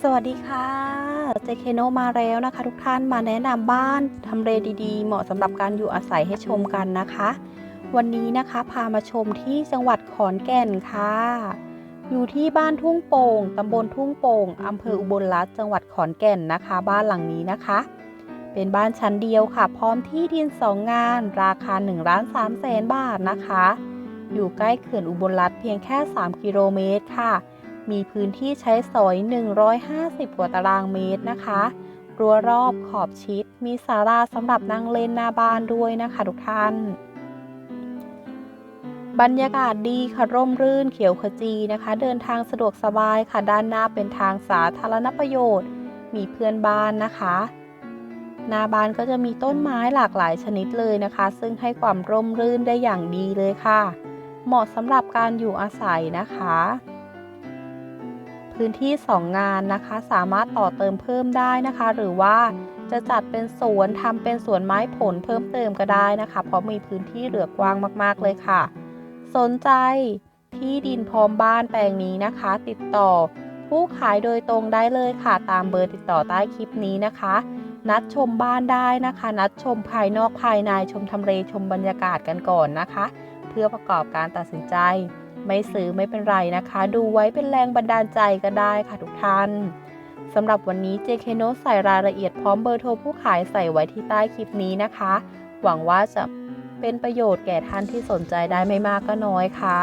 สวัสดีค่ะ เจเคโนมาแล้วนะคะ ทุกท่านมาแนะนำบ้านทำเลดีๆ เหมาะสำหรับการอยู่อาศัยให้ชมกันนะคะ วันนี้นะคะพามาชมที่จังหวัดขอนแก่นค่ะ อยู่ที่บ้านทุ่งโป่งตำบลทุ่งโป่งอำเภออุบลรัตน์จังหวัดขอนแก่นนะคะ บ้านหลังนี้นะคะ เป็นบ้านชั้นเดียวค่ะ พร้อมที่ดินสองงาน ราคา1ล้าน3แสนบาทนะคะ อยู่ใกล้เขื่อนอุบลรัตน์เพียงแค่ 3 กิโลเมตรค่ะ มีพื้นที่ใช้สอย 150 กว่าตารางเมตรนะคะรั้วรอบขอบชิด มีศาลาสำหรับนั่งเล่นหน้าบ้านด้วยนะคะทุกท่าน บรรยากาศดีค่ะร่มรื่นเขียวขจีนะคะ เดินทางสะดวกสบายค่ะด้านหน้าเป็นทางสาธารณประโยชน์ มีเพื่อนบ้านนะคะหน้าบ้านก็จะมีต้นไม้หลากหลายชนิดเลยนะคะ ซึ่งให้ความร่มรื่นได้อย่างดีเลยค่ะ เหมาะสำหรับการอยู่อาศัยนะคะ พื้นที่ 2 งานนะคะ สามารถต่อเติมเพิ่มได้นะคะ หรือว่าจะจัดเป็นสวนทำเป็นสวนไม้ผลเพิ่มเติมก็ได้นะคะ เพราะมีพื้นที่เหลือกว้างมากๆเลยค่ะ สนใจที่ดินพร้อมบ้านแปลงนี้นะคะ ติดต่อ ผู้ขายโดยตรงได้เลยค่ะ ตามเบอร์ติดต่อใต้คลิปนี้นะคะ นัดชมบ้านได้นะคะ นัดชมภายนอกภายในชมทำเลชมบรรยากาศกันก่อนนะคะ เพื่อประกอบการตัดสินใจ ไม่ซื้อไม่เป็นไรนะคะ ดูไว้เป็นแรงบันดาลใจก็ได้ค่ะทุกท่านสำหรับวันนี้ JK n o ใส่รายละเอียดพร้อมเบอร์โทรผู้ขายใส่ไว้ที่ใต้คลิปนี้นะคะ หวังว่าจะเป็นประโยชน์แก่ท่านที่สนใจได้ไม่มากก็น้อยค่ะ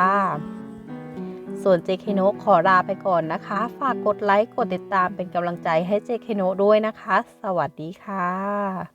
ส่วน JK n o ขอลาไปก่อนนะคะ ฝากกดไลค์กดติดตามเป็นกำลังใจให้ JK n o ด้วยนะคะ สวัสดีค่ะ